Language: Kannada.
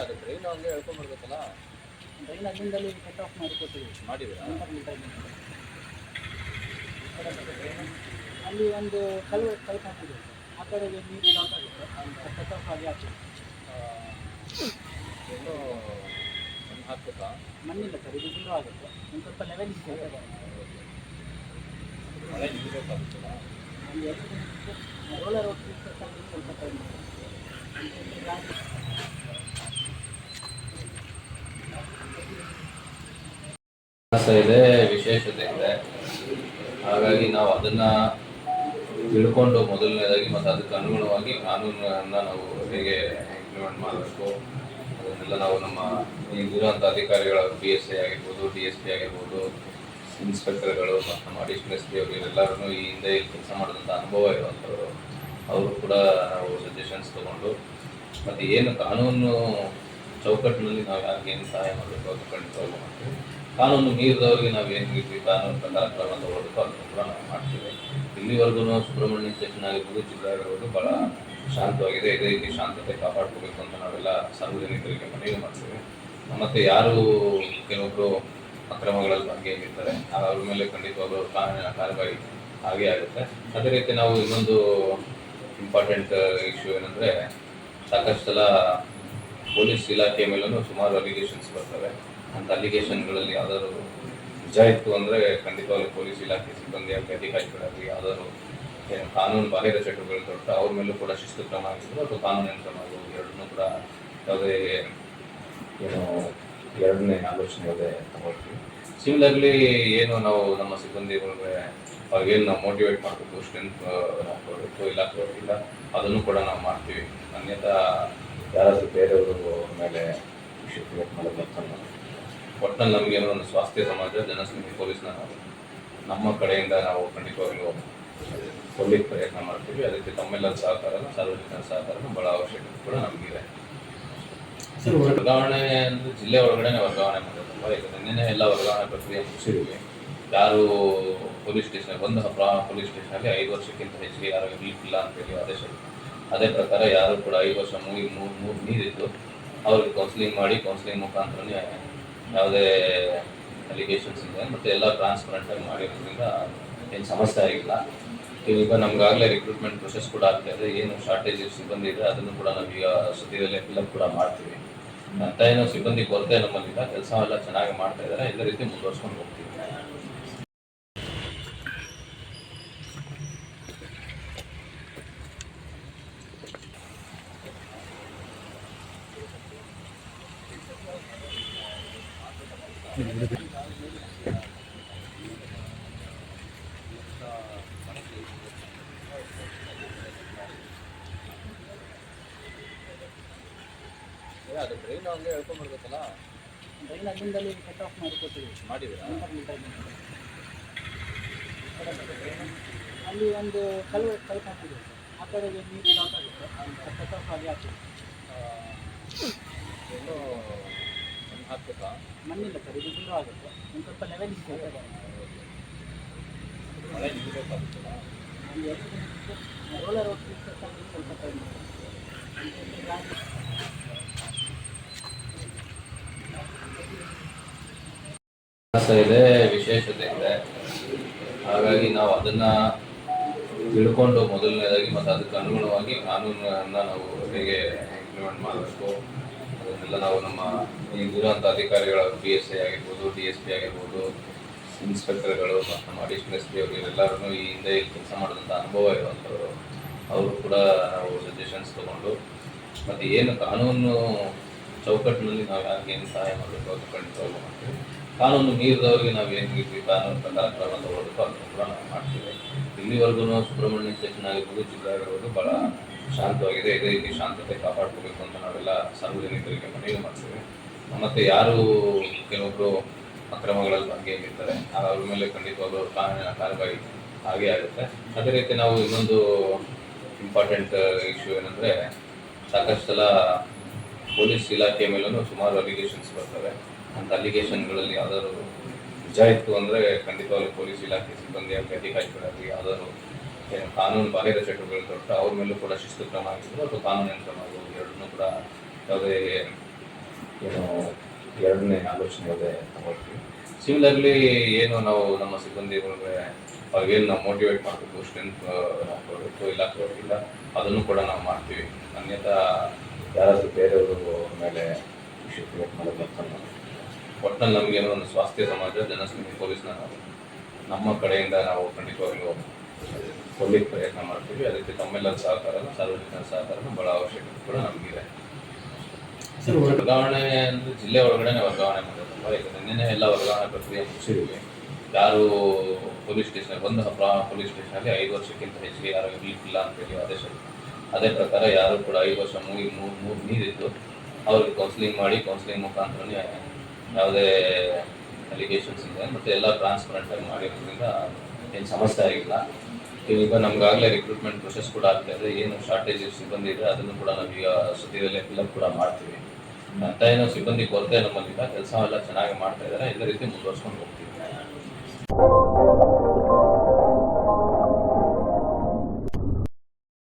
ಅದು ಟ್ರೈನ್ ಹಂಗೆ ಹೇಳ್ಕೊಂಡ್ ಬರ್ಬೇಕಲ್ಲ. ಟ್ರೈನ್ ಅಲ್ಲಿಂದಲ್ಲಿ ಕಟ್ ಆಫ್ ಮಾಡಿ ಕೊಟ್ಟಿದ್ದೀವಿ ಮಾಡಿದ್ದೀರಾ? ಅಲ್ಲಿ ಒಂದು ಕಲ್ಲು ಕಲ್ಲು ಹಾಕಿದೆ ಆ ಕಡೆ ನೀರು ಕಟ್ ಆಫ್ ಆಗಿ ಮಣ್ಣು ಹಾಕ್ಬೇಕಾ? ಮಣ್ಣಿಲ್ಲ ಸರ್ ಇದು ದೂರ ಆಗುತ್ತೆ. ಒಂದು ಸ್ವಲ್ಪ ಲೆವೆಲ್ ಮಳೆ ರೋಲರ್ ಸ್ವಲ್ಪ ಇದೆ ವಿಶೇಷತೆ ಇದೆ. ಹಾಗಾಗಿ ನಾವು ಅದನ್ನ ತಿಳ್ಕೊಂಡು ಮೊದಲನೇದಾಗಿ ಮತ್ತು ಅದಕ್ಕೆ ಅನುಗುಣವಾಗಿ ಕಾನೂನನ್ನ ನಾವು ಹೇಗೆ ಇಂಪ್ಲಿಮೆಂಟ್ ಮಾಡಬೇಕು ಅದನ್ನೆಲ್ಲ ನಾವು ನಮ್ಮ ಈಗಿರುವಂಥ ಅಧಿಕಾರಿಗಳ ಪಿ ಎಸ್ ಐ ಆಗಿರ್ಬೋದು ಡಿ ಎಸ್ ಪಿ ಆಗಿರ್ಬೋದು ಇನ್ಸ್ಪೆಕ್ಟರ್ಗಳು ಮತ್ತು ನಮ್ಮ ಅಡಿಷನಲ್ ಎಸ್ ಪಿ ಅವರು ಇವರೆಲ್ಲರೂ ಈ ಹಿಂದೆ ಇಲ್ಲಿ ಕೆಲಸ ಮಾಡಿದಂಥ ಅನುಭವ ಇರುವಂಥವರು ಅವರು ಕೂಡ ನಾವು ಸಜೆಷನ್ಸ್ ತಗೊಂಡು, ಮತ್ತು ಏನು ಕಾನೂನು ಚೌಕಟ್ಟಿನಲ್ಲಿ ನಾವು ಯಾರಿಗೆ ಸಹಾಯ ಮಾಡಬೇಕು ಅದು ಖಂಡಿತವಾಗ್ಲೂ ಮಾಡ್ತೀವಿ ಕಾನೂನು ಮೀರಿದವರಿಗೆ ನಾವು ಏನು ರೀತಿ ಕಾನೂನು ಪ್ರಕಾರ ಕ್ರಮ ತಗೊಳ್ಬೇಕು, ಅದನ್ನು ಕೂಡ ನಾವು ಮಾಡ್ತೀವಿ. ಇಲ್ಲಿವರೆಗೂ ಸುಬ್ರಹ್ಮಣ್ಯ ಸ್ಟೇಷನ್ ಆಗಿರ್ಬೋದು, ಜಿಲ್ಲೆ ಆಗಿರ್ಬೋದು ಭಾಳ ಶಾಂತವಾಗಿದೆ. ಇದೇ ರೀತಿ ಶಾಂತತೆ ಕಾಪಾಡ್ಕೋಬೇಕು ಅಂತ ನಾವೆಲ್ಲ ಸಾರ್ವಜನಿಕರಿಗೆ ಮನವಿ ಮಾಡ್ತೀವಿ. ಮತ್ತು ಯಾರು ಕೆಲವೊಬ್ಬರು ಅಕ್ರಮಗಳಲ್ಲಿ ಭಾಗಿಯಾಗಿರ್ತಾರೆ, ಅವ್ರ ಮೇಲೆ ಖಂಡಿತವಾಗ್ಲೂ ಕಾನೂನಿನ ಕಾರ್ಯವಾಗಿ ಹಾಗೆ ಆಗುತ್ತೆ. ಅದೇ ರೀತಿ ನಾವು ಇನ್ನೊಂದು ಇಂಪಾರ್ಟೆಂಟ್ ಇಶ್ಯೂ ಏನಂದರೆ ಸಾಕಷ್ಟು ಸಲ ಪೊಲೀಸ್ ಇಲಾಖೆ ಮೇಲೂ ಸುಮಾರು ಅಲಿಗೇಷನ್ಸ್ ಬರ್ತವೆ. ಅಂತ ಅಲಿಗೇಷನ್ಗಳಲ್ಲಿ ಯಾವ್ದಾದ್ರು ನಿಜ ಇತ್ತು ಅಂದರೆ ಖಂಡಿತವಾಗ್ಲೂ ಪೊಲೀಸ್ ಇಲಾಖೆ ಸಿಬ್ಬಂದಿ ಆಗಲಿ ಅಧಿಕಾರಿಗಳಾಗಲಿ ಯಾವ್ದಾದ್ರು ಏನು ಕಾನೂನು ಬಾಹಿರ ಚಟುವಟಿಕೆಗಳು ದೊಡ್ಡ, ಅವ್ರ ಮೇಲೂ ಕೂಡ ಶಿಸ್ತು ಕ್ರಮ ಆಗಿರ್ಬೋದು, ಅಥವಾ ಕಾನೂನಿನ ಕ್ರಮ ಆಗಿರ್ಬೋದು, ಎರಡನ್ನೂ ಕೂಡ ಯಾವುದೇ ಏನು ಎರಡನೇ ಆಲೋಚನೆ ಇದೆ ತಗೊಳ್ತೀವಿ ಸಿಮಿಲರ್ಲಿ ಏನು ನಾವು ನಮ್ಮ ಸಿಬ್ಬಂದಿಗಳಿಗೆ ಅವ್ರಿಗೇನು ನಾವು ಮೋಟಿವೇಟ್ ಮಾಡಬೇಕು ಸ್ಟ್ರೆಂತ್ ಇಲ್ಲ ಕೊಟ್ಟಿಲ್ಲ ಅದನ್ನು ಕೂಡ ನಾವು ಮಾಡ್ತೀವಿ. ಅನ್ಯಥಾ ಯಾರಾದರೂ ಬೇರೆಯವರು ಮೇಲೆ ವಿಷಯ ಕ್ರಿಯೇಟ್ ಮಾಡೋದು ಅಂತ ಒಟ್ಟಿನಲ್ಲಿ ನಮಗೆ ಒಂದು ಸ್ವಾಸ್ಥ್ಯ ಸಮಾಜ ಜನಸಂಖ್ಯೆ ಪೊಲೀಸ್ನ ನಾವು ನಮ್ಮ ಕಡೆಯಿಂದ ನಾವು ಖಂಡಿತವಾಗ್ಲೂ ಕೊಡ್ಲಿಕ್ಕೆ ಪ್ರಯತ್ನ ಮಾಡ್ತೀವಿ. ಅದಕ್ಕೆ ತಮ್ಮೆಲ್ಲರ ಸಹಕಾರ ಸಾರ್ವಜನಿಕರ ಸಹಕಾರ ಭಾಳ ಅವಶ್ಯಕತೆ ಕೂಡ ನಮಗಿದೆ. ವರ್ಗಾವಣೆ ಅಂದ್ರೆ ಜಿಲ್ಲೆ ಒಳಗಡೆ ವರ್ಗಾವಣೆ ಈಗ ನಿನ್ನೆ ಎಲ್ಲ ವರ್ಗಾವಣೆ ಪ್ರಕ್ರಿಯೆ ಮುಗಿಸಿದ್ವಿ. ಯಾರು ಪೊಲೀಸ್ ಸ್ಟೇಷನ್ ಒಂದು ಪೊಲೀಸ್ ಸ್ಟೇಷನಲ್ಲಿ ಐದು ವರ್ಷಕ್ಕಿಂತ ಹೆಚ್ಚಿಗೆ ಯಾರು ಇರ್ಲಿಕ್ಕಿಲ್ಲ ಅಂತೇಳಿ ಆದೇಶ ಅದೇ ಪ್ರಕಾರ ಯಾರು ಕೂಡ ಐದು ವರ್ಷ ಮುಗಿ ಮೂರು ಮೂರು ನೀರಿತ್ತು ಅವ್ರಿಗೆ ಕೌನ್ಸಿಲಿಂಗ್ ಮಾಡಿ ಕೌನ್ಸಿಲಿಂಗ್ ಮುಖಾಂತರನೇ ಯಾವುದೇ ಅಲಿಗೇಷನ್ಸ್ ಇದೆ. ಮತ್ತು ಎಲ್ಲ ಟ್ರಾನ್ಸ್ಪರೆಂಟ್ ಆಗಿ ಮಾಡಿರೋದ್ರಿಂದ ಏನು ಸಮಸ್ಯೆ ಆಗಿಲ್ಲ. ಈಗ ನಮ್ಗಾಗಲೇ ರಿಕ್ರೂಟ್ಮೆಂಟ್ ಪ್ರೊಸೆಸ್ ಕೂಡ ಆಗ್ತಾ ಇದೆ. ಏನು ಶಾರ್ಟೇಜ್ ಸಿಬ್ಬಂದಿ ಇದೆ, ಅದನ್ನು ಕೂಡ ನಾವೀಗ ಸದ್ಯದಲ್ಲೇ ಫಿಲಪ್ ಕೂಡ ಮಾಡ್ತೀವಿ. ಅಂತ ಏನೋ ಸಿಬ್ಬಂದಿ ಕೊರತೆ ನಮ್ಮಲ್ಲಿಲ್ಲ ಕೆಲಸ ಎಲ್ಲ ಚೆನ್ನಾಗಿ ಮಾಡ್ತಾ ಇದ್ದಾರೆ ಇದೇ ರೀತಿ ಮುಂದುವರ್ಸ್ಕೊಂಡು ಹೋಗ್ತೀವಿ. ಟ್ರೈನ್ ಹಂಗೆ ಹೇಳ್ಕೊಂಡ್ ಬರ್ಬೇಕಲ್ಲ? ಟ್ರೈನ್ ಅಲ್ಲಿಂದಲ್ಲಿ ಕಟ್ ಆಫ್ ಮಾಡಿ ಕೊಟ್ಟಿದ್ದೀವಿ ಮಾಡಿದ್ದೀರಾ? ಅಲ್ಲಿ ಒಂದು ಕಲ್ಲು ಕಲ್ಲು ಹಾಕಿದೆ ಆ ಕಡೆಗೆ ನೀರು ಸ್ಟಾಪ್ ಆಗುತ್ತೆ. ಕಟ್ ಆಫ್ ಆಗಿ ಆಗ್ತದೆ ಇನ್ನೂ ಮಣ್ಣು ಹಾಕ್ಬೇಕಾ? ಮಣ್ಣಿಲ್ಲ ಸರ್ ಇದು ದೂರ ಆಗುತ್ತೆ. ಒಂದು ಸ್ವಲ್ಪ ಲೆವೆಲ್ ಇದೆ ಮಳೆ ಅಲ್ಲಿ ರೋಲರ್ ಹೋಗ್ತಿರ್ತಕ್ಕಂಥ ಸ್ವಲ್ಪ ಟೈಮ್ ಇದೆ, ವಿಶೇಷತೆ ಇದೆ. ಹಾಗಾಗಿ ನಾವು ಅದನ್ನ ತಿಳ್ಕೊಂಡು ಮೊದಲನೇದಾಗಿ ಮತ್ತು ಅದಕ್ಕೆ ಅನುಗುಣವಾಗಿ ಕಾನೂನನ್ನ ನಾವು ಹೇಗೆ ಇಂಪ್ಲಿಮೆಂಟ್ ಮಾಡಬೇಕು, ಅದನ್ನೆಲ್ಲ ನಾವು ನಮ್ಮ ದುರಂತ ಅಧಿಕಾರಿಗಳ ಪಿ ಎಸ್ ಐ ಆಗಿರ್ಬೋದು, ಡಿ ಎಸ್ ಪಿ ಆಗಿರ್ಬೋದು, ಇನ್ಸ್ಪೆಕ್ಟರ್ಗಳು ಮತ್ತು ನಮ್ಮ ಅಡಿಷನಲ್ ಎಸ್ ಪಿ ಅವರು ಇವರೆಲ್ಲರೂ ಈ ಹಿಂದೆ ಕೆಲಸ ಮಾಡಿದಂಥ ಅನುಭವ ಇರುವಂಥವ್ರು. ಅವರು ಕೂಡ ನಾವು ಸಜೆಷನ್ಸ್ ತಗೊಂಡು, ಮತ್ತು ಏನು ಕಾನೂನು ಚೌಕಟ್ಟಿನಲ್ಲಿ ನಾವು ಯಾರಿಗೆ ಏನು ಸಹಾಯ ಮಾಡಬೇಕು ಅದು ಖಂಡಿತವಾಗ್ಲೂ ಮಾಡ್ತೀವಿ. ಕಾನೂನು ಮೀರಿದವರಿಗೆ ನಾವು ಏನು ರೀತಿ ಕಾನೂನು ಪ್ರಕಾರ ಕ್ರಮ ತಗೊಳ್ಬೇಕು ಅದನ್ನು ಕೂಡ ನಾವು ಮಾಡ್ತೀವಿ. ಇಲ್ಲಿವರೆಗೂ ಸುಬ್ರಹ್ಮಣ್ಯ ಸ್ಟೇಷನ್ ಆಗಿರ್ಬೋದು ಜಿಲ್ಲಾ ಆಗಿರ್ಬೋದು ಭಾಳ ಶಾಂತವಾಗಿದೆ. ಇದೇ ರೀತಿ ಶಾಂತತೆ ಕಾಪಾಡ್ಕೋಬೇಕು ಅಂತ ನಾವೆಲ್ಲ ಸಾರ್ವಜನಿಕರಿಗೆ ಮನವಿ ಮಾಡ್ತೀವಿ. ಮತ್ತು ಯಾರು ಕೆಲವೊಬ್ಬರು ಅಕ್ರಮಗಳಲ್ಲಿ ಭಾಗಿಯಾಗಿರ್ತಾರೆ. ಅವ್ರ ಮೇಲೆ ಖಂಡಿತವಾಗ್ಲೂ ಕಾನೂನಿನ ಕಾರ್ಯವಾಗಿ ಹಾಗೆ ಆಗುತ್ತೆ. ಅದೇ ರೀತಿ ನಾವು ಇನ್ನೊಂದು ಇಂಪಾರ್ಟೆಂಟ್ ಇಶ್ಯೂ ಏನಂದರೆ ಸಾಕಷ್ಟು ಸಲ ಪೊಲೀಸ್ ಇಲಾಖೆಯ ಮೇಲೂ ಸುಮಾರು ಅಲಿಗೇಷನ್ಸ್ ಬರ್ತವೆ. ಅಂತ ಅಲಿಗೇಷನ್ಗಳಲ್ಲಿ ಯಾವ್ದಾದ್ರು ನಿಜ ಇತ್ತು ಅಂದರೆ ಖಂಡಿತವಾಗ್ಲೂ ಪೊಲೀಸ್ ಇಲಾಖೆ ಸಿಬ್ಬಂದಿ ಆಗಲಿ ಅಧಿಕಾರಿಗಳಾಗಲಿ ಯಾವ್ದಾದ್ರು ಏನು ಕಾನೂನು ಬಾಹಿರ ಚಟುವಟಿಕೆಗಳು ತೊಟ್ಟ ಅವ್ರ ಮೇಲೂ ಕೂಡ ಶಿಸ್ತು ಕ್ರಮ ಆಗಿದ್ರು ಅಥವಾ ಕಾನೂನಿನ ಕ್ರಮ ಆಗಬಹುದು ಎರಡನ್ನೂ ಕೂಡ ಯಾವುದೇ ಏನು ಎರಡನೇ ಆಲೋಚನೆ ಇದೆ ತಗೊಳ್ತೀವಿ. ಸಿಮಿಲರ್ಲಿ ಏನು ನಾವು ನಮ್ಮ ಸಿಬ್ಬಂದಿಗಳಿಗೆ ಅವ್ರಿಗೇನು ನಾವು ಮೋಟಿವೇಟ್ ಮಾಡಬೇಕು ಸ್ಟ್ರೆಂತ್ ಕೊಡಬೇಕು ಇಲ್ಲ ಕೊಡೋದಿಲ್ಲ ಅದನ್ನು ಕೂಡ ನಾವು ಮಾಡ್ತೀವಿ. ಅನ್ಯಥಾ ಯಾರಾದರೂ ಬೇರೆಯವರು ಮೇಲೆ ವಿಷಯ ಕ್ರಿಯೇಟ್ ಒಟ್ಟಿನಲ್ಲಿ ನಮಗೇನೋ ಒಂದು ಸ್ವಾಸ್ಥ್ಯ ಸಮಾಜ ಜನಸ್ನೇಹಿ ಪೊಲೀಸ್ನ ನಾವು ನಮ್ಮ ಕಡೆಯಿಂದ ನಾವು ಖಂಡಿತವಾಗ್ಲೂ ಕೊಡ್ಲಿಕ್ಕೆ ಪ್ರಯತ್ನ ಮಾಡ್ತೀವಿ. ಅದಕ್ಕೆ ತಮ್ಮೆಲ್ಲರ ಸಹಕಾರ ಸಾರ್ವಜನಿಕರ ಸಹಕಾರ ಬಹಳ ಅವಶ್ಯಕತೆ ಕೂಡ ನಮಗಿದೆ ಸರ್ ವರ್ಗಾವಣೆ ಅಂದ್ರೆ ಜಿಲ್ಲೆ ಒಳಗಡೆ ವರ್ಗಾವಣೆ ಮಾಡೋದಲ್ವಾ? ಈಗ ನಿನ್ನೆ ಎಲ್ಲ ವರ್ಗಾವಣೆ ಪ್ರಕ್ರಿಯೆ ಮುಗಿಸಿದ್ವಿ. ಯಾರು ಪೊಲೀಸ್ ಸ್ಟೇಷನ್ ಒಂದು ಪೊಲೀಸ್ ಸ್ಟೇಷನಲ್ಲಿ ಐದು ವರ್ಷಕ್ಕಿಂತ ಹೆಚ್ಚಿಗೆ ಯಾರು ಇಲ್ಲ ಅಂತ ಹೇಳಿ ಆದೇಶ ಅದೇ ಪ್ರಕಾರ ಯಾರು ಕೂಡ ಐದು ವರ್ಷ ಮೂಗಿ ಮೂರು ಮೂರು ನೀರಿದ್ದು ಅವ್ರಿಗೆ ಕೌನ್ಸಿಲಿಂಗ್ ಮಾಡಿ ಕೌನ್ಸಿಲಿಂಗ್ ಮುಖಾಂತರನೇ ಯಾವುದೇ ಅಲಿಗೇಷನ್ಸ್ ಇದೆ. ಮತ್ತು ಎಲ್ಲ ಟ್ರಾನ್ಸ್ಪರೆಂಟ್ ಆಗಿ ಮಾಡಿರೋದ್ರಿಂದ ಏನು ಸಮಸ್ಯೆ ಆಗಿಲ್ಲ ಈಗ ನಮ್ಗಾಗಲೇ ರಿಕ್ರೂಟ್ಮೆಂಟ್ ಪ್ರೊಸೆಸ್ ಕೂಡ ಆಗ್ತಾ ಇದೆ. ಏನು ಶಾರ್ಟೇಜ್ ಸಿಬ್ಬಂದಿ ಇದೆ ಅದನ್ನು ಕೂಡ ನಾವೀಗ ಸದ್ಯದಲ್ಲೇ ಫಿಲಪ್ ಕೂಡ ಮಾಡ್ತೀವಿ. ಅಂತ ಏನೋ ಸಿಬ್ಬಂದಿ ಕೊರತೆ ನಮ್ಮಲ್ಲಿಲ್ಲ ಕೆಲಸ ಎಲ್ಲ ಚೆನ್ನಾಗಿ ಮಾಡ್ತಾ ಇದ್ದಾರೆ. ಎಲ್ಲ ರೀತಿ ಮುಂದುವರ್ಸ್ಕೊಂಡು ಹೋಗ್ತೀವಿ.